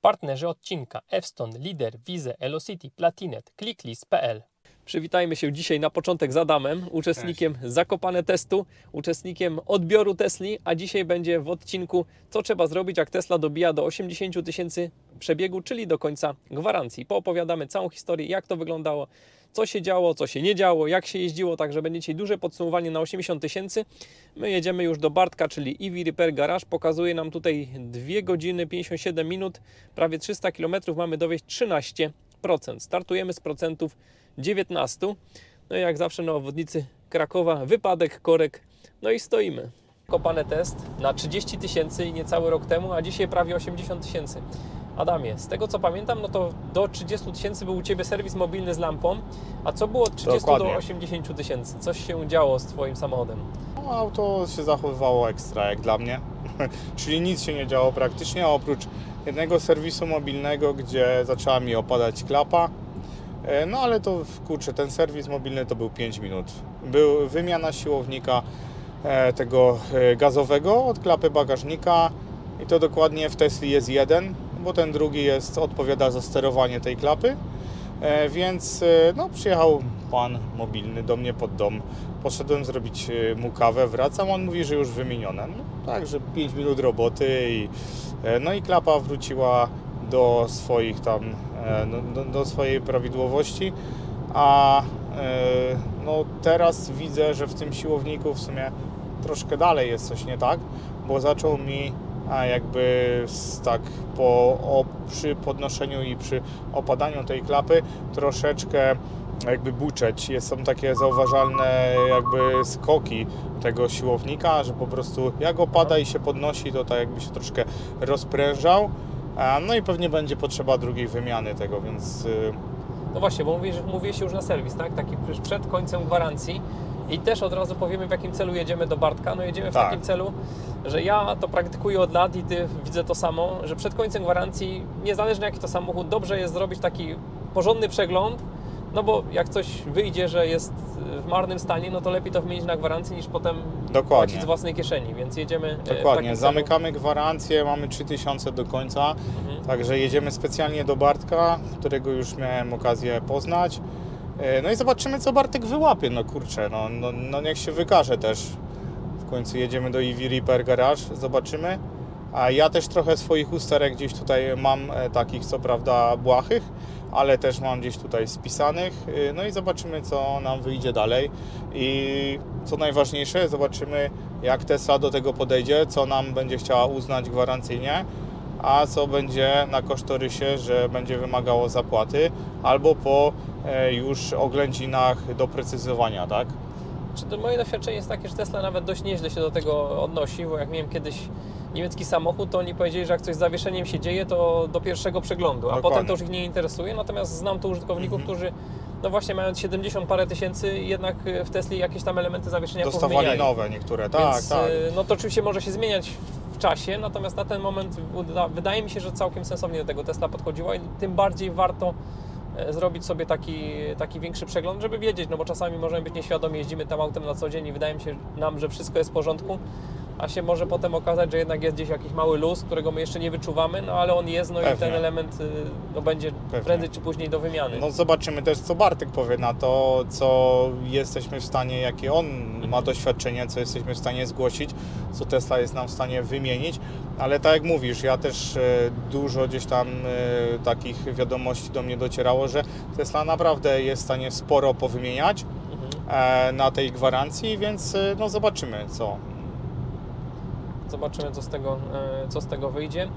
Partnerzy odcinka Efston, Lider, Wize, Elocity, Platinet, Clicklist.pl Przywitajmy się dzisiaj na początek z Adamem, uczestnikiem Zakopane Testu, uczestnikiem odbioru Tesli, a dzisiaj będzie w odcinku co trzeba zrobić, jak Tesla dobija do 80 000 tysięcy przebiegu, czyli do końca gwarancji. Poopowiadamy całą historię, jak to wyglądało, co się działo, co się nie działo, jak się jeździło, także będzie dzisiaj duże podsumowanie na 80 tysięcy. My jedziemy już do Bartka, czyli EV Repair Garage. Pokazuje nam tutaj 2 godziny 57 minut, prawie 300 km, mamy dowieść 13%. Startujemy z procentów 19. No i jak zawsze na obwodnicy Krakowa, wypadek, korek, no i stoimy. Kopany test na 30 tysięcy niecały rok temu, a dzisiaj prawie 80 tysięcy. Adamie, z tego co pamiętam, no to do 30 tysięcy był u Ciebie serwis mobilny z lampą, a co było od 30 Dokładnie. do 80 tysięcy? Coś się działo z Twoim samochodem? No, auto się zachowywało ekstra jak dla mnie, czyli nic się nie działo praktycznie, oprócz jednego serwisu mobilnego, gdzie zaczęła mi opadać klapa. E, No ale to kurczę, ten serwis mobilny to był 5 minut. Był wymiana siłownika e, tego e, gazowego od klapy bagażnika i to dokładnie w Tesli jest jeden, bo ten drugi jest odpowiada za sterowanie tej klapy. E, Więc e, no, przyjechał pan mobilny do mnie pod dom. Poszedłem zrobić e, mu kawę, wracam, on mówi, że już wymienione. No, także 5 minut roboty i, no i klapa wróciła do swoich tam, no, do, do swojej prawidłowości. A no, teraz widzę, że w tym siłowniku w sumie troszkę dalej jest coś nie tak, bo zaczął mi a jakby tak po, o, przy podnoszeniu i przy opadaniu tej klapy troszeczkę jakby buczeć. Są takie zauważalne jakby skoki tego siłownika, że po prostu jak opada i się podnosi, to tak jakby się troszkę rozprężał. No i pewnie będzie potrzeba drugiej wymiany tego, więc y, No właśnie, bo mówisz, mówiłeś już na serwis, tak? Taki przed końcem gwarancji. I też od razu powiemy, w jakim celu jedziemy do Bartka. No jedziemy w Tak. takim celu, że ja to praktykuję od lat i Ty widzę to samo, że przed końcem gwarancji, niezależnie jaki to samochód, dobrze jest zrobić taki porządny przegląd, no bo jak coś wyjdzie, że jest w marnym stanie, no to lepiej to wymienić na gwarancji niż potem Dokładnie. płacić z własnej kieszeni, więc jedziemy e, Dokładnie, zamykamy gwarancję, mamy 3000 do końca, Mhm. także jedziemy specjalnie do Bartka, którego już miałem okazję poznać. E, No i zobaczymy, co Bartek wyłapie. No kurczę, no, no, no niech się wykaże też. W końcu jedziemy do EV Repair Garage, zobaczymy. A ja też trochę swoich usterek gdzieś tutaj mam, e, takich co prawda błahych, ale też mam gdzieś tutaj spisanych. E, No i zobaczymy, co nam wyjdzie dalej. I co najważniejsze, zobaczymy, jak Tesla do tego podejdzie, co nam będzie chciała uznać gwarancyjnie, a co będzie na kosztorysie, że będzie wymagało zapłaty, albo po e, już oględzinach doprecyzowania, tak? Czy to moje doświadczenie jest takie, że Tesla nawet dość nieźle się do tego odnosi, bo jak miałem kiedyś niemiecki samochód, to oni powiedzieli, że jak coś z zawieszeniem się dzieje, to do pierwszego przeglądu, a Dokładnie. potem to już ich nie interesuje. Natomiast znam tu użytkowników, Mhm. którzy no właśnie mając 70 parę tysięcy, jednak w Tesli jakieś tam elementy zawieszenia Dostawali nowe niektóre, tak, Więc, tak. y, No to oczywiście może się zmieniać czasie, natomiast na ten moment wydaje mi się, że całkiem sensownie do tego Tesla podchodziła i tym bardziej warto e, zrobić sobie taki, taki większy przegląd, żeby wiedzieć, no bo czasami możemy być nieświadomi, jeździmy tam autem na co dzień i wydaje mi się nam, że wszystko jest w porządku, a się może potem okazać, że jednak jest gdzieś jakiś mały luz, którego my jeszcze nie wyczuwamy, no ale on jest, no i Pewnie. ten element y, no, będzie Pewnie. prędzej czy później do wymiany. No zobaczymy też, co Bartek powie na to, co jesteśmy w stanie, jakie on ma doświadczenie, co jesteśmy w stanie zgłosić, co Tesla jest nam w stanie wymienić. Ale tak jak mówisz, ja też e, dużo gdzieś tam e, takich wiadomości do mnie docierało, że Tesla naprawdę jest w stanie sporo powymieniać Mhm. e, na tej gwarancji, więc no zobaczymy co. Zobaczymy, co z tego, e, co z tego wyjdzie.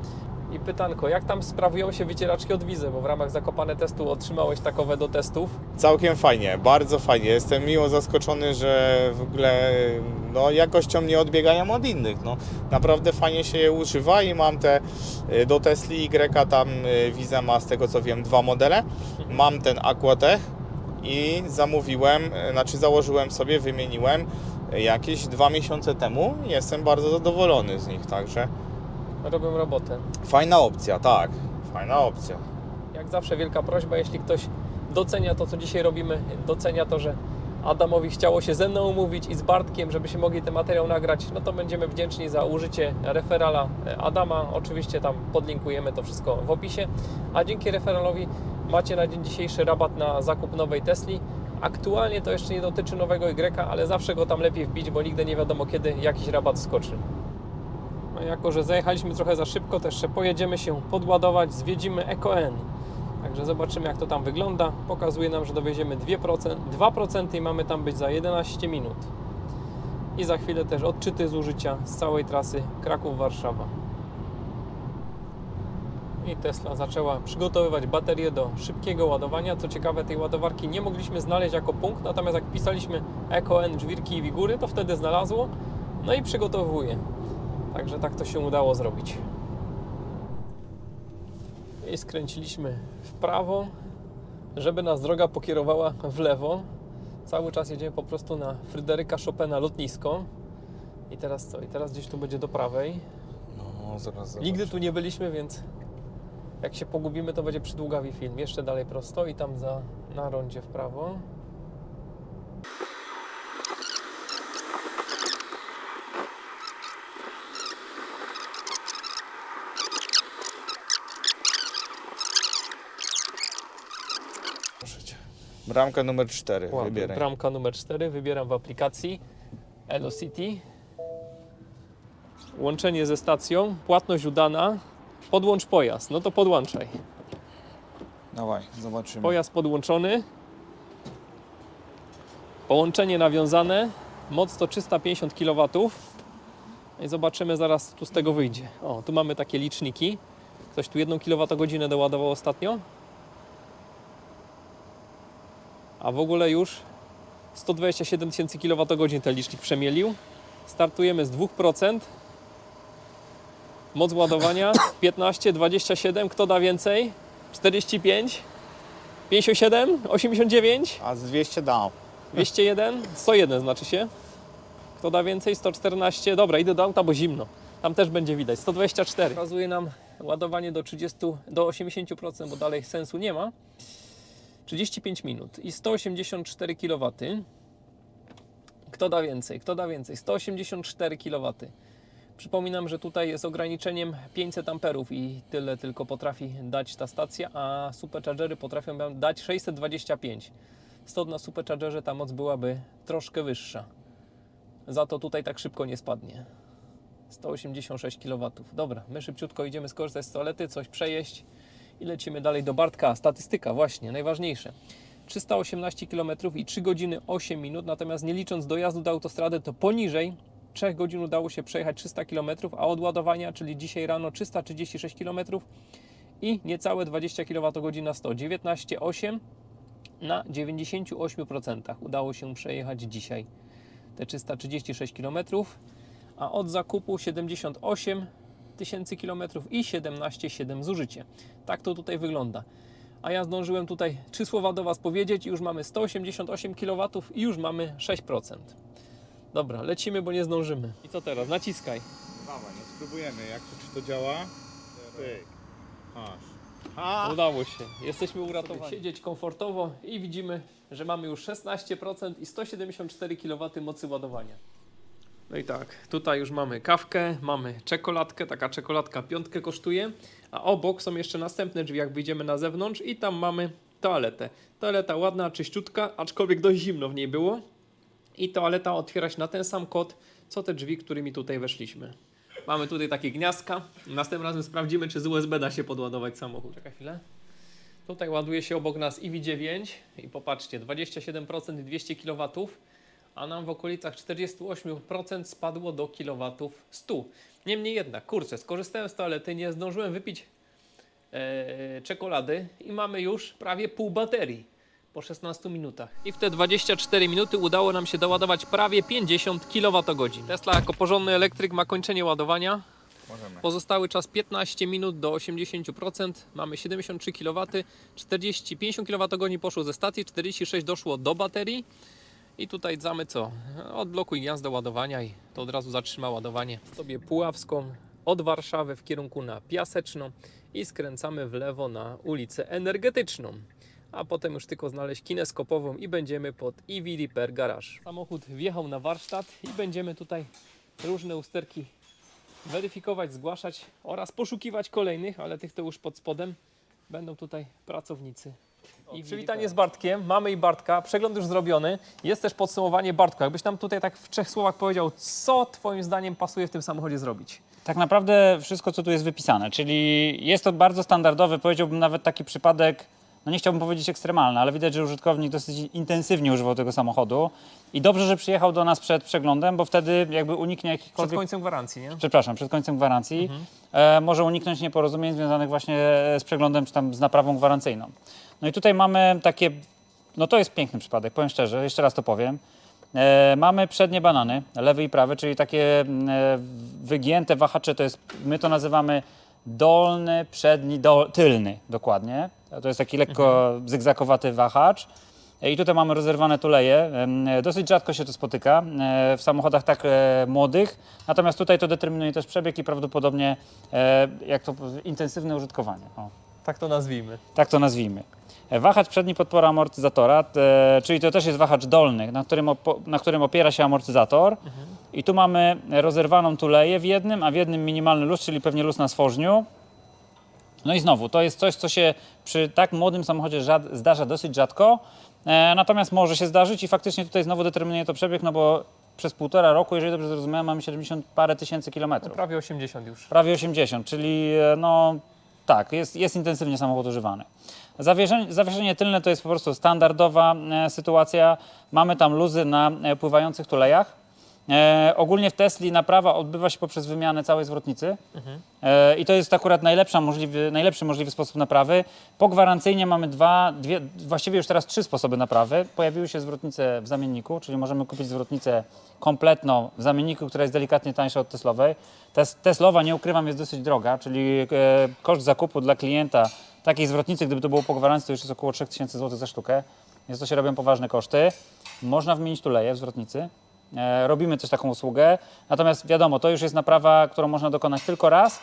I pytanko, jak tam sprawują się wycieraczki od wizy? Bo w ramach zakopane testu otrzymałeś takowe do testów. Całkiem fajnie, bardzo fajnie. Jestem miło zaskoczony, że w ogóle no, jakością nie odbiegają od innych. No, naprawdę fajnie się je używa i mam te y, do Tesli Y tam y, Visa ma z tego co wiem dwa modele. Mam ten Aquatech i zamówiłem, znaczy założyłem sobie, wymieniłem jakieś dwa miesiące temu. Jestem bardzo zadowolony z nich, także Robią robotę. fajna opcja, tak, fajna opcja. Jak zawsze wielka prośba, jeśli ktoś docenia to, co dzisiaj robimy, docenia to, że Adamowi chciało się ze mną umówić i z Bartkiem, żebyśmy mogli ten materiał nagrać, no to będziemy wdzięczni za użycie referala Adama. Oczywiście tam podlinkujemy to wszystko w opisie. A dzięki referalowi macie na dzień dzisiejszy rabat na zakup nowej Tesli. Aktualnie to jeszcze nie dotyczy nowego Y, ale zawsze go tam lepiej wbić, bo nigdy nie wiadomo kiedy jakiś rabat skoczy. No jako, że zajechaliśmy trochę za szybko, to jeszcze pojedziemy się podładować, zwiedzimy EcoN. Także zobaczymy jak to tam wygląda. Pokazuje nam, że dowieziemy 2%, 2% i mamy tam być za 11 minut. I za chwilę też odczyty zużycia z całej trasy Kraków-Warszawa. I Tesla zaczęła przygotowywać baterię do szybkiego ładowania. Co ciekawe, tej ładowarki nie mogliśmy znaleźć jako punkt, natomiast jak pisaliśmy EcoN, żwirki i wigury, to wtedy znalazło. No i przygotowuje. Także tak to się udało zrobić. I skręciliśmy w prawo, żeby nas droga pokierowała w lewo. Cały czas jedziemy po prostu na Fryderyka Chopina lotnisko. I teraz co? I teraz gdzieś tu będzie do prawej. No, zaraz Nigdy tu nie byliśmy, więc jak się pogubimy, to będzie przydługawy film. Jeszcze dalej prosto i tam za, na rondzie w prawo. Bramka numer 4, Ładnie. wybieraj. Bramka numer 4, wybieram w aplikacji Elocity. Łączenie ze stacją, płatność udana, podłącz pojazd. No to podłączaj. Dawaj, zobaczymy. Pojazd podłączony. Połączenie nawiązane. Moc to 350 kW. I zobaczymy zaraz, co tu z tego wyjdzie. O, tu mamy takie liczniki. Ktoś tu 1 kWh doładował ostatnio. A w ogóle już 127 tysięcy kWh ten licznik przemielił. Startujemy z 2%. Moc ładowania 15, 27. Kto da więcej? 45, 57, 89, A z 200 dał. 201, 101 znaczy się. Kto da więcej? 114. Dobra, idę do auta, bo zimno. Tam też będzie widać. 124. Pokazuje nam ładowanie do 30, do 80%, bo dalej sensu nie ma. 35 minut i 184 kW. Kto da więcej? Kto da więcej? 184 kW. Przypominam, że tutaj jest ograniczeniem 500 amperów i tyle tylko potrafi dać ta stacja, a superchargery potrafią dać 625. Stąd na superchargerze ta moc byłaby troszkę wyższa. Za to tutaj tak szybko nie spadnie. 186 kW. Dobra, my szybciutko idziemy skorzystać z toalety, coś przejeść i lecimy dalej do Bartka. Statystyka, właśnie, najważniejsze. 318 km i 3 godziny 8 minut, natomiast nie licząc dojazdu do autostrady, to poniżej 3 godzin udało się przejechać 300 km, a od ładowania, czyli dzisiaj rano 336 km i niecałe 20 kWh na 100, 19,8 na 98% udało się przejechać dzisiaj te 336 km, a od zakupu 78 tysięcy km i 17,7 zużycie. Tak to tutaj wygląda. A ja zdążyłem tutaj trzy słowa do Was powiedzieć i już mamy 188 kW i już mamy 6%. Dobra, lecimy, bo nie zdążymy. I co teraz? Naciskaj. Dawaj, no spróbujemy, jak to, czy to działa. Pyk. Aż. Udało się. Jesteśmy uratowani. Siedzieć komfortowo i widzimy, że mamy już 16% i 174 kW mocy ładowania. No i tak, tutaj już mamy kawkę, mamy czekoladkę, taka czekoladka piątkę kosztuje, a obok są jeszcze następne drzwi, jak wyjdziemy na zewnątrz i tam mamy toaletę. Toaleta ładna, czyściutka, aczkolwiek dość zimno w niej było. I toaleta otwiera się na ten sam kod, co te drzwi, którymi tutaj weszliśmy. Mamy tutaj takie gniazdka. Następnym razem sprawdzimy, czy z USB da się podładować samochód. Czekaj chwilę. Tutaj ładuje się obok nas iV9 i popatrzcie, 27% i 200 kW, a nam w okolicach 48% spadło do kilowatów 100. Niemniej jednak, kurczę, skorzystałem z toalety, nie zdążyłem wypić e, czekolady i mamy już prawie pół baterii po 16 minutach. I w te 24 minuty udało nam się doładować prawie 50 kWh. Tesla jako porządny elektryk ma kończenie ładowania. Możemy. Pozostały czas 15 minut do 80%. Mamy 73 kW, 40, 50 kWh poszło ze stacji, 46 doszło do baterii. I tutaj damy co? Odblokuj gniazdo ładowania i to od razu zatrzyma ładowanie. Sobie Puławską od Warszawy w kierunku na Piaseczną i skręcamy w lewo na ulicę Energetyczną. A potem już tylko znaleźć kineskopową i będziemy pod EV Repair Garage. Samochód wjechał na warsztat i będziemy tutaj różne usterki weryfikować, zgłaszać oraz poszukiwać kolejnych, ale tych to już pod spodem będą tutaj pracownicy. I przywitanie z Bartkiem. Mamy i Bartka. Przegląd już zrobiony. Jest też podsumowanie Bartka. Jakbyś nam tutaj tak w trzech słowach powiedział, co Twoim zdaniem pasuje w tym samochodzie zrobić? Tak naprawdę wszystko, co tu jest wypisane, czyli jest to bardzo standardowy, powiedziałbym nawet taki przypadek, no nie chciałbym powiedzieć ekstremalny, ale widać, że użytkownik dosyć intensywnie używał tego samochodu i dobrze, że przyjechał do nas przed przeglądem, bo wtedy jakby uniknie Przed jakichkolwiek... końcem gwarancji, nie? Przepraszam, przed końcem gwarancji e, może uniknąć nieporozumień związanych właśnie z przeglądem czy tam z naprawą gwarancyjną. No i tutaj mamy takie, no to jest piękny przypadek, powiem szczerze, jeszcze raz to powiem. E, mamy przednie banany, lewy i prawy, czyli takie mm, e, wygięte wahacze, to jest, my to nazywamy dolny, przedni, dol, tylny dokładnie. To jest taki lekko zygzakowaty wahacz. E, I tutaj mamy rozerwane tuleje. E, Dosyć rzadko się to spotyka e, w samochodach tak młodych, natomiast tutaj to determinuje też przebieg i prawdopodobnie jak to intensywne użytkowanie. O, Tak to nazwijmy. tak to nazwijmy. E, Wahacz przedni podpora amortyzatora, e, czyli to też jest wahacz dolny, na którym, na którym opiera się amortyzator. I tu mamy rozerwaną tuleję w jednym, a w jednym minimalny luz, czyli pewnie luz na stworzniu. No i znowu, to jest coś, co się przy tak młodym samochodzie zdarza dosyć rzadko, e, natomiast może się zdarzyć i faktycznie tutaj znowu determinuje to przebieg, no bo przez półtora roku, jeżeli dobrze zrozumiałem, mamy 70 parę tysięcy kilometrów. Prawie 80 już. Prawie 80, czyli e, no tak, jest, jest intensywnie samochód używany. Zawieszenie, zawieszenie tylne to jest po prostu standardowa e, sytuacja. Mamy tam luzy na e, pływających tulejach. E, ogólnie w Tesli naprawa odbywa się poprzez wymianę całej zwrotnicy e, i to jest akurat najlepsza możliwy, najlepszy możliwy sposób naprawy. Pogwarancyjnie mamy dwa, dwie, właściwie już teraz trzy sposoby naprawy. Pojawiły się zwrotnice w zamienniku, czyli możemy kupić zwrotnicę kompletną w zamienniku, która jest delikatnie tańsza od Teslowej. Tes, Teslowa, nie ukrywam, jest dosyć droga, czyli e, koszt zakupu dla klienta takiej zwrotnicy, gdyby to było po gwarancji, to już jest około 3000 zł za sztukę, więc to się robią poważne koszty. Można wymienić tuleje w zwrotnicy. E, robimy też taką usługę, natomiast wiadomo, to już jest naprawa, którą można dokonać tylko raz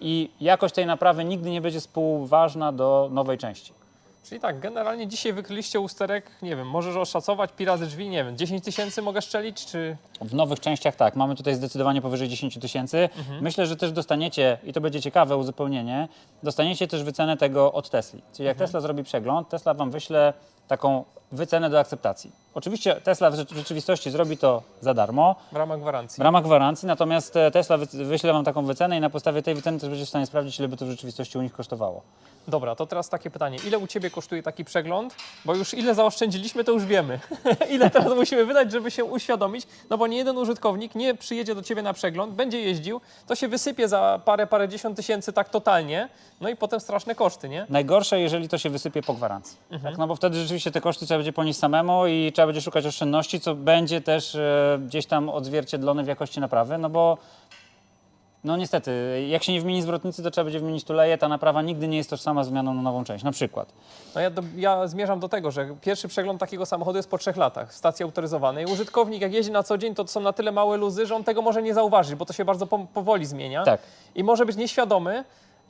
i jakość tej naprawy nigdy nie będzie współważna do nowej części. Czyli tak, generalnie dzisiaj wykryliście usterek, nie wiem, możesz oszacować pi razy drzwi, nie wiem, 10 tysięcy mogę szczelić, czy... W nowych częściach tak, mamy tutaj zdecydowanie powyżej 10 tysięcy. Myślę, że też dostaniecie, i to będzie ciekawe uzupełnienie, dostaniecie też wycenę tego od Tesli. Czyli jak Tesla zrobi przegląd, Tesla Wam wyśle taką wycenę do akceptacji. Oczywiście Tesla w rzecz- w rzeczywistości zrobi to za darmo, w ramach w gwarancji. ramach gwarancji, natomiast e, Tesla wy- wyśle Wam taką wycenę i na podstawie tej wyceny też będzie w stanie sprawdzić, ile by to w rzeczywistości u nich kosztowało. Dobra, to teraz takie pytanie. Ile u Ciebie kosztuje taki przegląd? Bo już ile zaoszczędziliśmy, to już wiemy. ile teraz musimy wydać, żeby się uświadomić? No bo nie jeden użytkownik nie przyjedzie do Ciebie na przegląd, będzie jeździł, to się wysypie za parę, parę dziesiąt tysięcy tak totalnie, no i potem straszne koszty, nie? Najgorsze, jeżeli to się wysypie po gwarancji. Tak? No bo wtedy rzeczywiście te koszty trzeba będzie ponieść samemu i trzeba będzie szukać oszczędności, co będzie też e, gdzieś tam odzwierciedlone w jakości naprawy, no bo no niestety, jak się nie wymieni zwrotnicy, to trzeba będzie wymienić tuleje, ta naprawa nigdy nie jest tożsama z zmianą na nową część, na przykład. No ja, do, ja zmierzam do tego, że pierwszy przegląd takiego samochodu jest po trzech latach w stacji autoryzowanej. Użytkownik jak jeździ na co dzień, to są na tyle małe luzy, że on tego może nie zauważyć, bo to się bardzo po, powoli zmienia. Tak. I może być nieświadomy,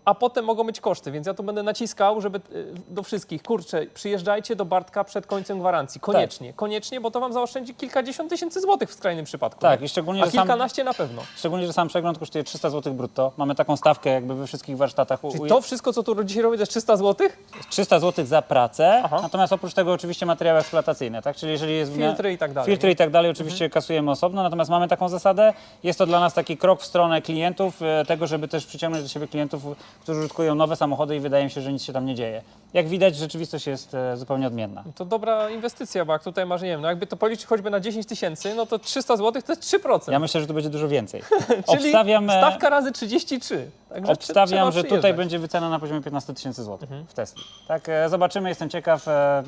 a potem mogą być koszty, więc ja tu będę naciskał, żeby y, do wszystkich, kurczę, przyjeżdżajcie do Bartka przed końcem gwarancji. Koniecznie, koniecznie, bo to wam zaoszczędzi kilkadziesiąt tysięcy złotych w skrajnym przypadku. Tak, i szczególnie, A że sam, kilkanaście na pewno. szczególnie, że sam przegląd kosztuje 300 zł brutto. Mamy taką stawkę jakby we wszystkich warsztatach. U, Czyli to wszystko, co tu dzisiaj robię, to jest 300 złotych? 300 zł za pracę, Aha. natomiast oprócz tego oczywiście materiały eksploatacyjne, tak? Czyli jeżeli jest wina- Filtry i tak dalej. Filtry i tak dalej oczywiście kasujemy osobno, natomiast mamy taką zasadę. Jest to dla nas taki krok w stronę klientów, e, tego, żeby też przyciągnąć do siebie klientów, którzy użytkują nowe samochody i wydaje mi się, że nic się tam nie dzieje. Jak widać, rzeczywistość jest e, zupełnie odmienna. To dobra inwestycja, bo jak tutaj masz, nie wiem, no jakby to policzyć choćby na 10 tysięcy, no to 300 zł to jest 3%. Ja myślę, że tu będzie dużo więcej. Czyli obstawiam, e, stawka razy 33. Także obstawiam trzeba że tutaj będzie wycena na poziomie 15 tysięcy złotych w Tesli. Tak, e, zobaczymy, jestem ciekaw. e,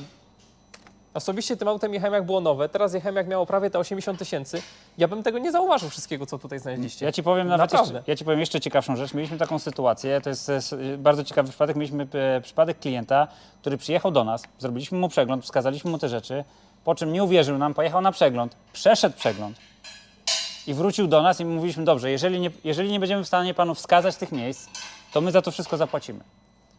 Osobiście tym autem jechałem jak było nowe, teraz jechałem jak miało prawie te 80 tysięcy. Ja bym tego nie zauważył wszystkiego, co tutaj znaleźliście. Ja ci powiem nawet Naprawdę. jeszcze, ja ci powiem jeszcze ciekawszą rzecz. Mieliśmy taką sytuację, to jest e, s- bardzo ciekawy przypadek. Mieliśmy e, przypadek klienta, który przyjechał do nas, zrobiliśmy mu przegląd, wskazaliśmy mu te rzeczy, po czym nie uwierzył nam, pojechał na przegląd, przeszedł przegląd i wrócił do nas i mówiliśmy, dobrze, jeżeli nie, jeżeli nie będziemy w stanie panu wskazać tych miejsc, to my za to wszystko zapłacimy.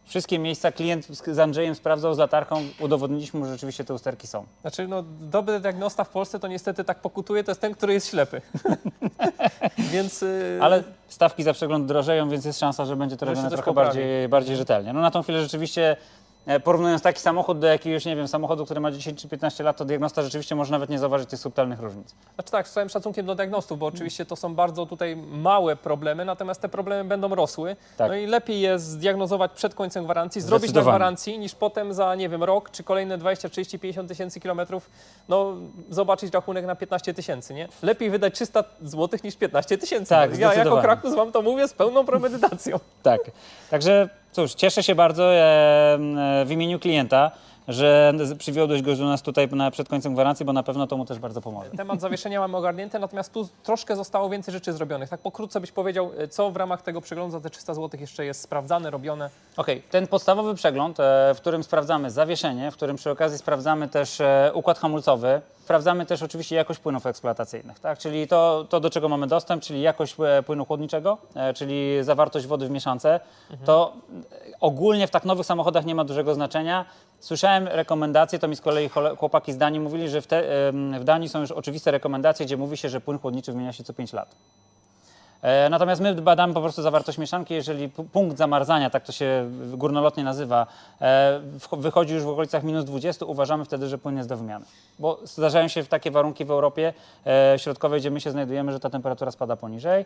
Wszystkie miejsca klient z Andrzejem sprawdzał z latarką, udowodniliśmy mu, że rzeczywiście te usterki są. Znaczy, no, dobry diagnosta w Polsce to niestety tak pokutuje, to jest ten, który jest ślepy. Więc. y, Ale stawki za przegląd drożeją, więc jest szansa, że będzie to robione trochę poprawi. bardziej, bardziej rzetelnie. No na tą chwilę rzeczywiście porównując taki samochód do jakiegoś, nie wiem, samochodu, który ma 10 czy 15 lat, to diagnosta rzeczywiście może nawet nie zauważyć tych subtelnych różnic. Znaczy tak, z całym szacunkiem do diagnostów, bo oczywiście to są bardzo tutaj małe problemy, natomiast te problemy będą rosły. Tak. No i lepiej je zdiagnozować przed końcem gwarancji, zrobić na gwarancji, niż potem za, nie wiem, rok czy kolejne 20, 30, 50 tysięcy kilometrów, no zobaczyć rachunek na 15 tysięcy, nie? Lepiej wydać 300 zł niż 15 tysięcy. Tak, ja jako. Krakus wam to mówię z pełną premedytacją. Tak. Także cóż, cieszę się bardzo w imieniu klienta, że przywiodłeś go do nas tutaj na, przed końcem gwarancji, bo na pewno to mu też bardzo pomoże. Temat zawieszenia mamy ogarnięty, natomiast tu troszkę zostało więcej rzeczy zrobionych. Tak pokrótce byś powiedział, co w ramach tego przeglądu za te 300 zł jeszcze jest sprawdzane, robione. Okej, ten podstawowy przegląd, e, w którym sprawdzamy zawieszenie, w którym przy okazji sprawdzamy też e, układ hamulcowy, sprawdzamy też oczywiście jakość płynów eksploatacyjnych, tak? czyli to, to do czego mamy dostęp, czyli jakość e, płynu chłodniczego, e, czyli zawartość wody w mieszance, to e, ogólnie w tak nowych samochodach nie ma dużego znaczenia. Słyszałem rekomendacje, to mi z kolei chłopaki z Danii mówili, że w, te, w Danii są już oczywiste rekomendacje, gdzie mówi się, że płyn chłodniczy wymienia się co 5 lat. E, Natomiast my badamy po prostu zawartość mieszanki. Jeżeli pu- punkt zamarzania, tak to się górnolotnie nazywa, e, wychodzi już w okolicach minus 20, uważamy wtedy, że płyn jest do wymiany. Bo zdarzają się takie warunki w Europie e, środkowej, gdzie my się znajdujemy, że ta temperatura spada poniżej.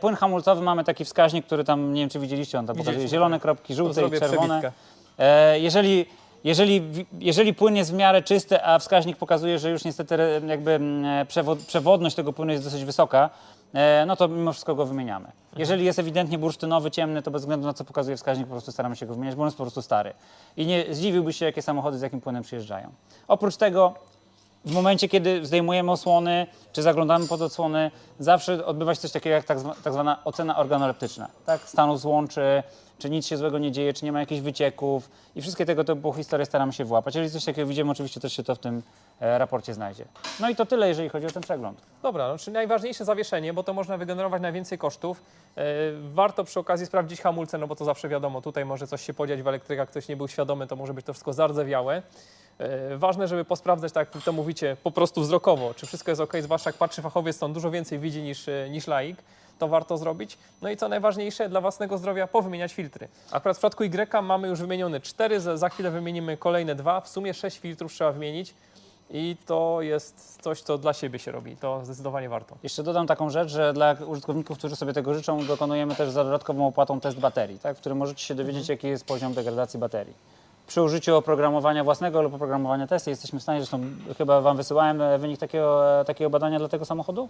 Płyn hamulcowy mamy taki wskaźnik, który tam, nie wiem czy widzieliście, on tam pokazuje zielone tak. kropki, żółte i czerwone. przebitkę. E, Jeżeli, jeżeli, jeżeli płyn jest w miarę czysty, a wskaźnik pokazuje, że już niestety jakby mm, przewod, przewodność tego płynu jest dosyć wysoka, e, no to mimo wszystko go wymieniamy. Jeżeli jest ewidentnie bursztynowy, ciemny, to bez względu na co pokazuje wskaźnik, po prostu staramy się go wymieniać, bo on jest po prostu stary. I nie zdziwiłbyś się, jakie samochody z jakim płynem przyjeżdżają. Oprócz tego w momencie, kiedy zdejmujemy osłony, czy zaglądamy pod odsłony, zawsze odbywa się coś takiego jak tak, tak zwana ocena organoleptyczna. Tak? Stanu złączy, czy nic się złego nie dzieje, czy nie ma jakichś wycieków i wszystkie tego typu historie staramy się włapać. Jeżeli coś takiego widzimy, oczywiście też się to w tym e, raporcie znajdzie. No i to tyle, jeżeli chodzi o ten przegląd. Dobra, no, czyli najważniejsze zawieszenie, bo to można wygenerować najwięcej kosztów. E, warto przy okazji sprawdzić hamulce, no bo to zawsze wiadomo, tutaj może coś się podziać w elektrykach, ktoś nie był świadomy, to może być to wszystko zardzewiałe. E, ważne, żeby posprawdzać, tak jak to mówicie, po prostu wzrokowo, czy wszystko jest ok, zwłaszcza jak patrzy fachowiec, to on dużo więcej widzi niż, e, niż laik. To warto zrobić. No i co najważniejsze, dla własnego zdrowia, powymieniać filtry. Akurat w przypadku Y mamy już wymienione cztery, za za chwilę wymienimy kolejne dwa. W sumie sześć filtrów trzeba wymienić i to jest coś, co dla siebie się robi. To zdecydowanie warto. Jeszcze dodam taką rzecz, że dla użytkowników, którzy sobie tego życzą, dokonujemy też za dodatkową opłatą test baterii, tak? w którym możecie się dowiedzieć, jaki jest poziom degradacji baterii. Przy użyciu oprogramowania własnego lub oprogramowania testy jesteśmy w stanie, zresztą chyba Wam wysyłałem e, wynik takiego, e, takiego badania dla tego samochodu?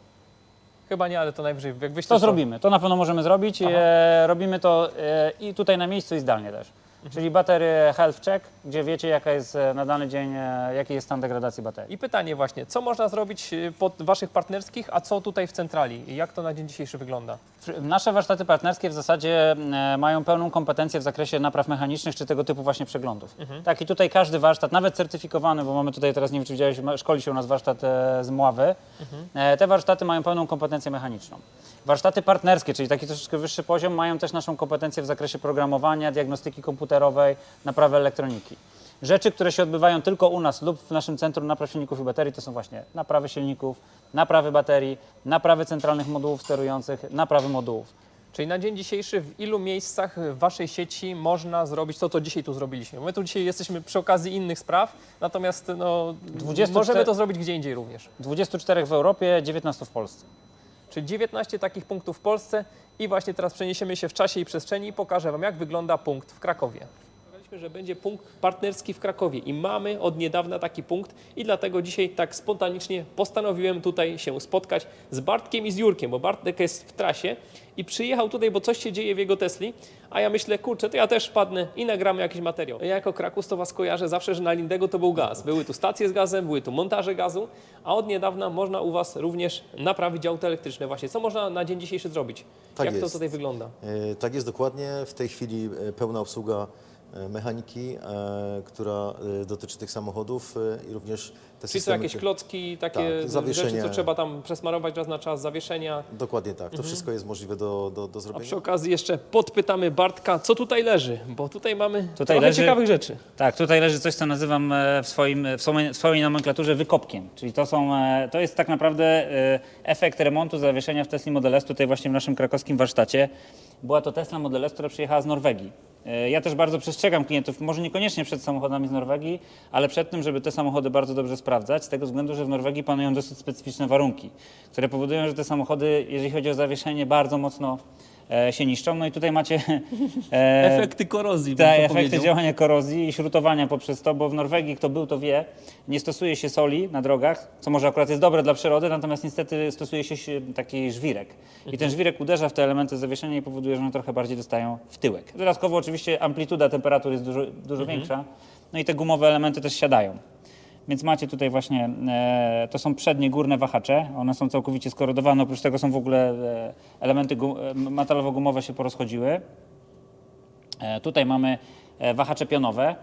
Chyba nie, ale to najwyżej. Jak wyślesz, To zrobimy, to na pewno możemy zrobić. E, robimy to e, i tutaj na miejscu i zdalnie też. Czyli batery health check, gdzie wiecie jaka jest e, na dany dzień, e, jaki jest stan degradacji baterii. I pytanie właśnie, co można zrobić y, pod waszych partnerskich, a co tutaj w centrali? I jak to na dzień dzisiejszy wygląda? Nasze warsztaty partnerskie w zasadzie e, mają pełną kompetencję w zakresie napraw mechanicznych czy tego typu właśnie przeglądów. Tak i tutaj każdy warsztat, nawet certyfikowany, bo mamy tutaj teraz, nie wiem czy widziałeś, szkoli się u nas warsztat e, z Mławy, e, te warsztaty mają pełną kompetencję mechaniczną. Warsztaty partnerskie, czyli taki troszeczkę wyższy poziom, mają też naszą kompetencję w zakresie programowania, diagnostyki komputerowej, naprawy elektroniki. Rzeczy, które się odbywają tylko u nas lub w naszym centrum napraw silników i baterii, to są właśnie naprawy silników, naprawy baterii, naprawy centralnych modułów sterujących, naprawy modułów. Czyli na dzień dzisiejszy w ilu miejscach w waszej sieci można zrobić to, co dzisiaj tu zrobiliśmy? My tu dzisiaj jesteśmy przy okazji innych spraw, natomiast no, 24 możemy to zrobić gdzie indziej również. 24 w Europie, 19 w Polsce. Czyli 19 takich punktów w Polsce i właśnie teraz przeniesiemy się w czasie i przestrzeni i pokażę wam, jak wygląda punkt w Krakowie. Że będzie punkt partnerski w Krakowie i mamy od niedawna taki punkt i dlatego dzisiaj tak spontanicznie postanowiłem tutaj się spotkać z Bartkiem i z Jurkiem, bo Bartek jest w trasie i przyjechał tutaj, bo coś się dzieje w jego Tesli, a ja myślę, kurczę, to ja też wpadnę i nagramy jakiś materiał. Ja jako Krakus to was kojarzę zawsze, że na Lindego to był gaz. Były tu stacje z gazem, były tu montaże gazu, a od niedawna można u was również naprawić auto elektryczne. Właśnie, co można na dzień dzisiejszy zrobić? Tak Jak to jest. tutaj wygląda? E, Tak jest dokładnie. W tej chwili e, pełna obsługa mechaniki, e, która e, dotyczy tych samochodów e, i również te Czyli są systemy... jakieś klocki, takie Tak, zawieszenie. rzeczy, co trzeba tam przesmarować raz na czas, zawieszenia. Dokładnie tak, to wszystko jest możliwe do, do, do A zrobienia. przy okazji jeszcze podpytamy Bartka, co tutaj leży, bo tutaj mamy Tutaj trochę leży- ciekawych rzeczy. Tak, tutaj leży coś, co nazywam e, w, swoim, w, swojej, w swojej nomenklaturze wykopkiem. Czyli to, są, e, to jest tak naprawdę e, efekt remontu zawieszenia w Tesla Model S tutaj właśnie w naszym krakowskim warsztacie. Była to Tesla Model S, która przyjechała z Norwegii. E, Ja też bardzo przestrzegam klientów, może niekoniecznie przed samochodami z Norwegii, ale przed tym, żeby te samochody bardzo dobrze sprawdzać, z tego względu, że w Norwegii panują dosyć specyficzne warunki, które powodują, że te samochody, jeżeli chodzi o zawieszenie, bardzo mocno się niszczą. No i tutaj macie e, Efekty korozji, tak, to efekty powiedział. działania korozji i śrutowania poprzez to, bo w Norwegii, kto był, to wie, nie stosuje się soli na drogach, co może akurat jest dobre dla przyrody, natomiast niestety stosuje się si- taki żwirek. I ten żwirek uderza w te elementy zawieszenia i powoduje, że one trochę bardziej dostają w tyłek. Dodatkowo oczywiście amplituda temperatur jest dużo, dużo większa, no i te gumowe elementy też siadają. Więc macie tutaj właśnie, e, to są przednie górne wahacze, one są całkowicie skorodowane, oprócz tego są w ogóle e, elementy e, metalowo-gumowe się porozchodziły. E, Tutaj mamy e, wahacze pionowe,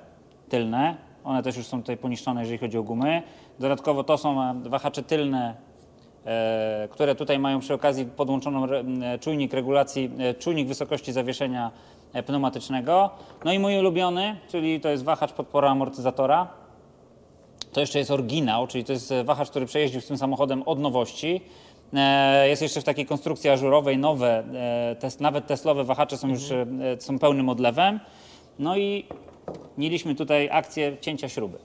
tylne. One też już są tutaj poniszczone, jeżeli chodzi o gumy. Dodatkowo to są e, wahacze tylne, e, które tutaj mają przy okazji podłączoną re- czujnik regulacji, e, czujnik wysokości zawieszenia pneumatycznego. No i mój ulubiony, czyli to jest wahacz podpora amortyzatora. To jeszcze jest oryginał, czyli to jest e, wahacz, który przejeździł z tym samochodem od nowości. E, Jest jeszcze w takiej konstrukcji ażurowej, nowe, e, tes, nawet Teslowe wahacze są już są pełnym odlewem. No i mieliśmy tutaj akcję cięcia śruby.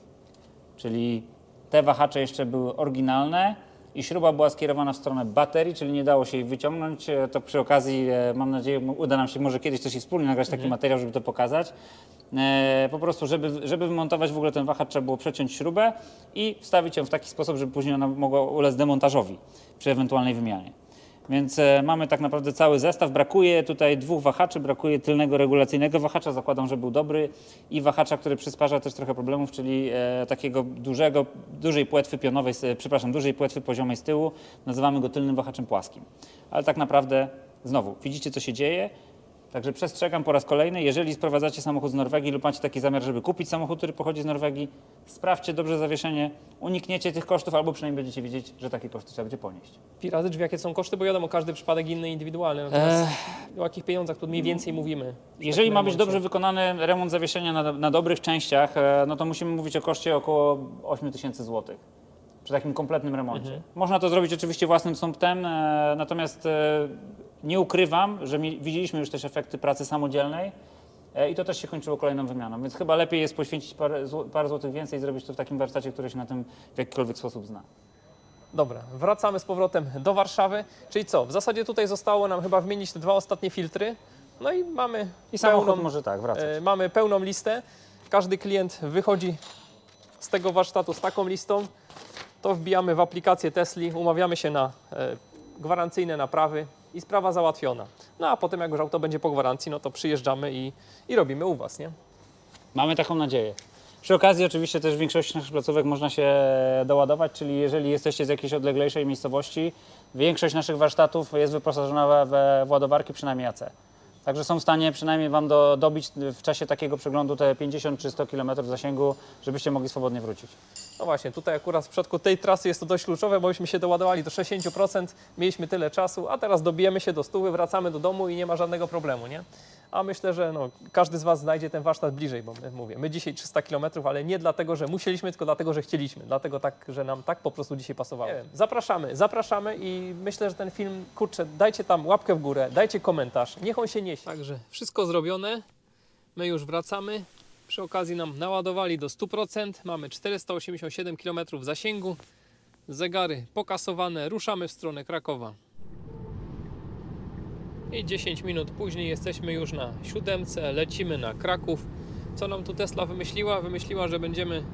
Czyli te wahacze jeszcze były oryginalne i śruba była skierowana w stronę baterii, czyli nie dało się jej wyciągnąć. To przy okazji, mam nadzieję, uda nam się może kiedyś i wspólnie nagrać taki materiał, żeby to pokazać. E, Po prostu, żeby, żeby wymontować w ogóle ten wahacz, trzeba było przeciąć śrubę i wstawić ją w taki sposób, żeby później ona mogła ulec demontażowi przy ewentualnej wymianie. Więc e, mamy tak naprawdę cały zestaw. Brakuje tutaj dwóch wahaczy, brakuje tylnego regulacyjnego wahacza, zakładam, że był dobry, i wahacza, który przysparza też trochę problemów, czyli e, takiego dużego, dużej płetwy pionowej, przepraszam, dużej płetwy poziomej z tyłu. Nazywamy go tylnym wahaczem płaskim. Ale tak naprawdę, znowu, widzicie co się dzieje. Także przestrzegam po raz kolejny, jeżeli sprowadzacie samochód z Norwegii lub macie taki zamiar, żeby kupić samochód, który pochodzi z Norwegii, sprawdźcie dobrze zawieszenie, unikniecie tych kosztów albo przynajmniej będziecie wiedzieć, że takie koszty trzeba będzie ponieść. Pi razy drzwi, jakie są koszty, bo wiadomo, każdy przypadek inny, indywidualny. Natomiast o jakich pieniądzach tu mniej więcej mówimy? Jeżeli ma być dobrze wykonany remont zawieszenia na, na dobrych częściach, e, no to musimy mówić o koszcie około 8 tysięcy złotych przy takim kompletnym remoncie. Można to zrobić oczywiście własnym sumptem, e, natomiast e, nie ukrywam, że mi, widzieliśmy już też efekty pracy samodzielnej e, i to też się kończyło kolejną wymianą, więc chyba lepiej jest poświęcić parę, zł- parę złotych więcej i zrobić to w takim warsztacie, który się na tym w jakikolwiek sposób zna. Dobra, wracamy z powrotem do Warszawy. Czyli co? W zasadzie tutaj zostało nam chyba wymienić te dwa ostatnie filtry. No i mamy I samochód pełną, może tak wracać. e, mamy pełną listę. Każdy klient wychodzi z tego warsztatu z taką listą. To wbijamy w aplikację Tesli, umawiamy się na e, gwarancyjne naprawy i sprawa załatwiona. No a potem jak już auto będzie po gwarancji, no to przyjeżdżamy i, i robimy u Was, nie? Mamy taką nadzieję. Przy okazji oczywiście też w większości naszych placówek można się doładować, czyli jeżeli jesteście z jakiejś odleglejszej miejscowości, większość naszych warsztatów jest wyposażona we, we ładowarki przynajmniej AC. Także są w stanie przynajmniej Wam do, dobić w czasie takiego przeglądu te 50 czy 100 km zasięgu, żebyście mogli swobodnie wrócić. No właśnie, tutaj akurat w przypadku tej trasy jest to dość kluczowe, bo myśmy się doładowali do 60%, mieliśmy tyle czasu, a teraz dobijemy się do stówy, wracamy do domu i nie ma żadnego problemu, nie? A myślę, że no, każdy z Was znajdzie ten warsztat bliżej, bo my, mówię, my dzisiaj 300 km, ale nie dlatego, że musieliśmy, tylko dlatego, że chcieliśmy, dlatego tak, że nam tak po prostu dzisiaj pasowało. Nie wiem, zapraszamy, zapraszamy i myślę, że ten film, kurczę, dajcie tam łapkę w górę, dajcie komentarz, niech on się niesie. Także wszystko zrobione, my już wracamy. Przy okazji nam naładowali do 100%. Mamy 487 km zasięgu. Zegary pokasowane. Ruszamy w stronę Krakowa. I 10 minut później jesteśmy już na siódemce. Lecimy na Kraków. Co nam tu Tesla wymyśliła? Wymyśliła, że będziemy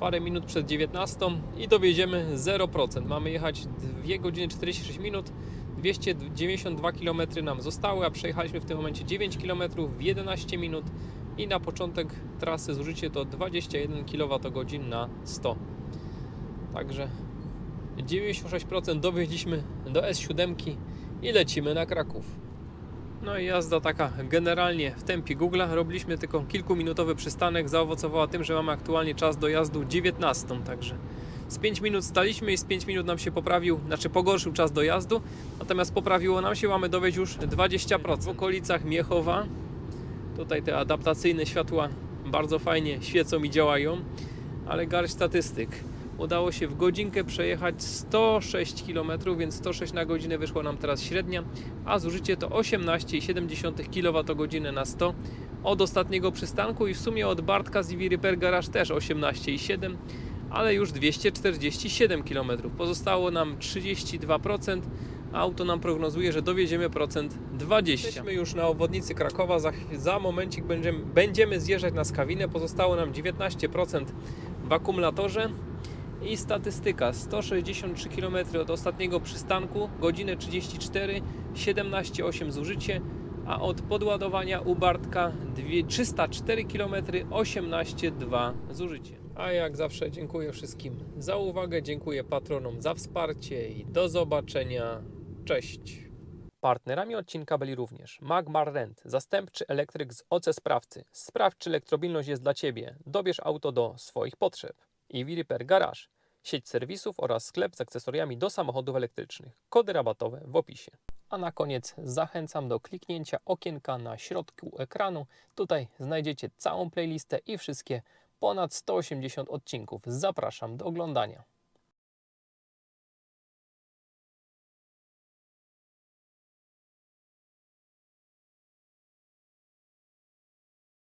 parę minut przed 19 i dowiedziemy 0%. Mamy jechać 2 godziny 46 minut. 292 km nam zostały, a przejechaliśmy w tym momencie 9 km w 11 minut i na początek trasy zużycie to 21 kWh na 100. Także 96% dowieźliśmy do S7 i lecimy na Kraków. No i jazda taka generalnie w tempie Google'a. Robiliśmy tylko kilkuminutowy przystanek. Zaowocowała tym, że mamy aktualnie czas dojazdu 19, także z 5 minut staliśmy i z 5 minut nam się poprawił, znaczy pogorszył czas dojazdu, natomiast poprawiło nam się, mamy dowieźć już 20%. W okolicach Miechowa, tutaj te adaptacyjne światła bardzo fajnie świecą i działają, ale garść statystyk. Udało się w godzinkę przejechać 106 km, więc 106 na godzinę wyszło nam teraz średnia, a zużycie to 18,7 kWh na 100 od ostatniego przystanku i w sumie od Bartka z EV Repair Garage też 18,7 ale już 247 km. Pozostało nam 32%, a auto nam prognozuje, że dowieziemy procent 20. Jesteśmy już na obwodnicy Krakowa, za, za momencik będziemy, będziemy zjeżdżać na Skawinę, pozostało nam 19% w akumulatorze i statystyka 163 km od ostatniego przystanku, godzinę 34, 17,8 zużycie, a od podładowania u Bartka dwie- 304 km, 18,2 zużycie. A jak zawsze dziękuję wszystkim za uwagę, dziękuję patronom za wsparcie i do zobaczenia. Cześć! Partnerami odcinka byli również Magmar Rent, zastępczy elektryk z OC Sprawcy. Sprawdź, czy elektromobilność jest dla Ciebie. Dobierz auto do swoich potrzeb. EV Repair Garage, sieć serwisów oraz sklep z akcesoriami do samochodów elektrycznych. Kody rabatowe w opisie. A na koniec zachęcam do kliknięcia okienka na środku ekranu. Tutaj znajdziecie całą playlistę i wszystkie ponad 180 odcinków. Zapraszam do oglądania.